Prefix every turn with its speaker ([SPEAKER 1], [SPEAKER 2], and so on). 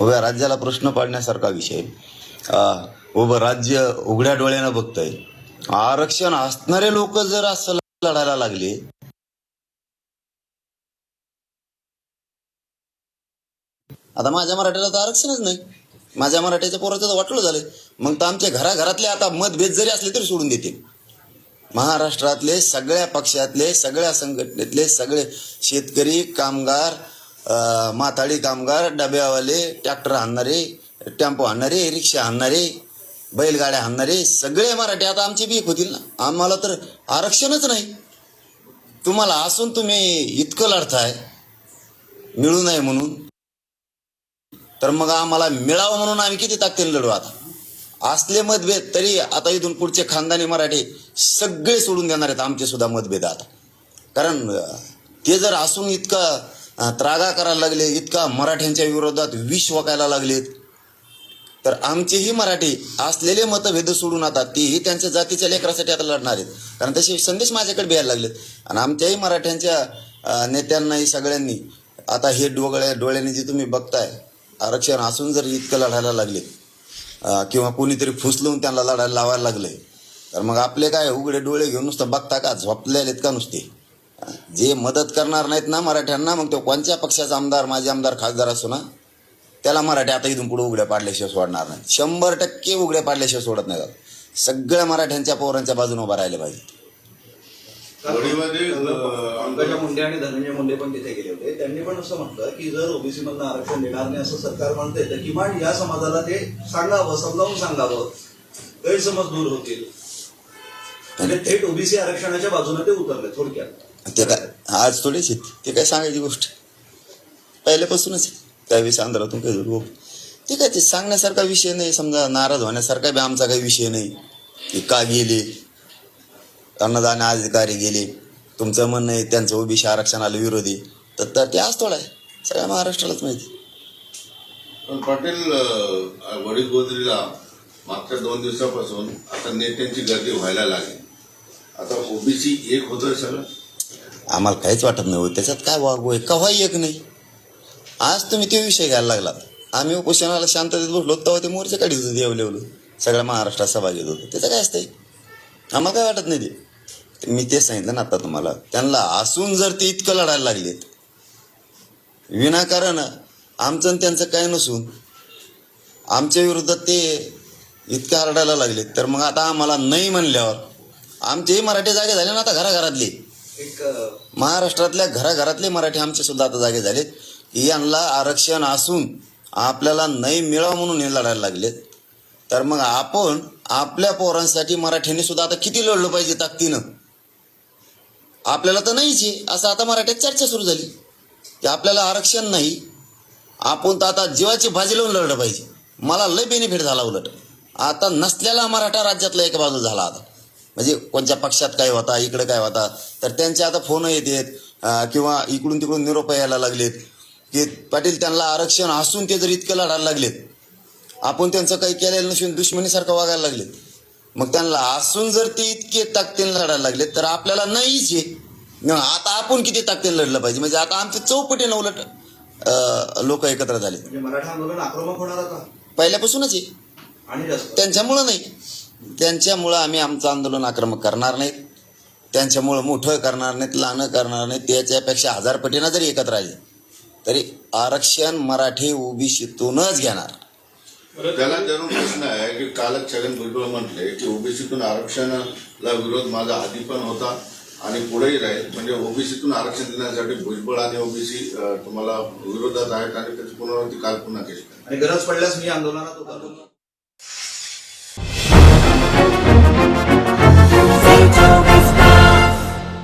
[SPEAKER 1] उभ्या राज्याला प्रश्न पाडण्यासारखा विषय. उभं राज्य उघड्या डोळ्यानं बघतंय. आरक्षण असणारे लोक जर असं लढायला लागले आता माझ्या मराठ्याला तर आरक्षणच नाही. माझ्या मराठ्याच्या पोराचं तर वाटलं झालं मग तर आमच्या घराघरातले आता मतभेद जरी असले तरी सोडून देतील. महाराष्ट्रातले सगळ्या पक्षातले सगळ्या संघटनेतले सगळे शेतकरी कामगार माताळी कामगार डब्यावाले ट्रॅक्टर आणणारे टेम्पो आणणारे रिक्षा आणणारे बैलगाड्या आणणारे सगळे मराठी आता आमचे बीक होतील ना. आम्हाला तर आरक्षणच नाही. तुम्हाला असून तुम्ही इतकं लढताय मिळू नये म्हणून. तर मग आम्हाला मिळावं म्हणून आम्ही किती ताकदीने लढू आता? असले मतभेद तरी आता इथून पुढचे खानदानी मराठी सगळे सोडून देणार आहेत आमचे सुद्धा मतभेद आता. कारण ते जर असून इतकं त्रागा करायला लागले इतका मराठ्यांच्या विरोधात विष वकायला लागलेत. तर आमचेही मराठी असलेले मतभेद सोडून आता तेही त्यांच्या जातीच्या लेकरासाठी आता लढणार आहेत. कारण तसे संदेश माझ्याकडे बिहायला लागलेत. आणि आमच्याही मराठ्यांच्या नेत्यांनाही सगळ्यांनी आता हे डोगळ्या डोळ्याने जे तुम्ही बघताय आरक्षण असून जर इतकं लढायला लागले किंवा कोणीतरी फुसलून त्यांना लढायला लावायला लागले तर मग आपले काय उघडे डोळे घेऊन नुसतं बघता का? झोपलेले आहेत का नुसते? जे मदत करणार नाहीत ना मराठ्यांना मग तो कोणत्या पक्षाचा आमदार माझे आमदार खासदार असो ना त्याला मराठी आता इथून पुढे उघड्या पाडल्याशिवाय सोडणार नाही. शंभर टक्के उघड्या पाडल्याशिवाय सोडत नाही. सगळ्या मराठ्यांच्या पोरांच्या बाजूने उभा राहिले पाहिजे.
[SPEAKER 2] पंकजा मुंडे आणि धनंजय मुंडे पण तिथे गेले होते. त्यांनी पण असं म्हटलं की जर ओबीसी मधनं आरक्षण देणार नाही असं सरकार म्हणतंय तर किमान या समाजाला ते सांगावं समजावून सांगावं. गैरसमज दूर होतील. म्हणजे थेट ओबीसी आरक्षणाच्या बाजूने ते उतरले थोडक्यात.
[SPEAKER 1] ते काय आज थोडीच आहेत ते काय सांगायची गोष्ट? पहिल्यापासूनच आहे. त्यावेळेस आंध्रातून काही दुर्गो ते काय ते सांगण्यासारखा विषय नाही समजा नाराज होण्यासारखा बी आमचा काही विषय नाही. ते का गेले? अन्नदान अधिकारी गेले. तुमचं म्हणणं आहे त्यांचं ओबीसी आरक्षणाला विरोधी. तर तर ते आज थोडा आहे. सगळ्या महाराष्ट्रालाच माहिती
[SPEAKER 3] पण पाटील वडील गोदरीला मागच्या दोन दिवसापासून आता नेत्यांची गर्दी व्हायला लागली. आता ओबीसी एक होतोय सगळं.
[SPEAKER 1] आम्हाला काहीच वाटत नाही. त्याच्यात काय वागू आहे केव्हाही एक नाही. आज तुम्ही ते विषय घ्यायला लागलात आम्ही उपोषणाला शांततेत बसलो तेव्हा ते मोर्चे काढीत होते येवले सगळ्या महाराष्ट्रात सभा घेत होतो. त्याचं काय असतंय? आम्हाला काय वाटत नाही ते? मी ते सांगितलं ना आता तुम्हाला. त्यांना असून जर ते इतकं लढायला लागलेत. विनाकारण आमचं आणि त्यांचं काय नसून आमच्या विरुद्ध ते इतकं हरडायला लागलेत. तर मग आता आम्हाला नाही म्हणल्यावर आमचेही मराठी जागे झाले ना आता घराघरातले.
[SPEAKER 2] एक
[SPEAKER 1] महाराष्ट्रातल्या घराघरातले मराठी आमचे सुद्धा आता जागे झालेत. की यांना आरक्षण असून आपल्याला नाही मिळावं म्हणून हे लढायला लागलेत. तर मग आपण आपल्या पोरांसाठी मराठीने सुद्धा आता किती लढलं पाहिजे ताकदीनं? आपल्याला तर नाहीच आहे. असं आता मराठ्यात चर्चा सुरू झाली. की आपल्याला आरक्षण नाही. आपण तर आता जीवाची भाजी लावून लढलं पाहिजे. मला लय बेनिफिट झाला उलट. आता नसलेला मराठा राज्यातला एक बाजू झाला आता. म्हणजे कोणत्या पक्षात काय होता इकडे काय होता तर त्यांचे आता फोन येतात अं, किंवा इकडून तिकडून निरोप यायला लागलेत की पाटील त्यांना आरक्षण असून ते जर इतकं लढायला लागलेत आपण त्यांचं काही केलेलं नसून दुश्मनीसारखं वागायला लागलेत. मग त्यांना असून जर ते इतके ताकदीने लढायला लागले तर आपल्याला नाहीच आहे. आता आपण किती ताकदीने लढलं पाहिजे? म्हणजे आता आमचे चौपटीनं उलट लोक एकत्र झाले.
[SPEAKER 2] म्हणजे मराठा आंदोलन आक्रमक होणार आता.
[SPEAKER 1] पहिल्यापासूनच आहे. त्यांच्यामुळं नाही. त्यांच्यामुळं आम्ही आमचं आंदोलन आक्रमक करणार नाहीत. त्यांच्यामुळं मोठं करणार नाहीत लहानं करणार नाहीत. त्याच्यापेक्षा हजार पटीनं जरी एकत्र आले तरी आरक्षण मराठी ओबीसीतूनच घेणार.
[SPEAKER 3] त्याला जरूर प्रश्न आहे की कालच छगन भुजबळ म्हटले की ओबीसीतून आरक्षणाला विरोध माझा आधी पण होता आणि पुढेही राहील. म्हणजे ओबीसीतून आरक्षण देण्यासाठी भुजबळ आणि ओबीसी तुम्हाला विरोधात आहेत आणि त्याची पुनरावृत्ती काल पुन्हा केली.
[SPEAKER 2] आणि गरज पडल्यास मी आंदोलनात उतरलो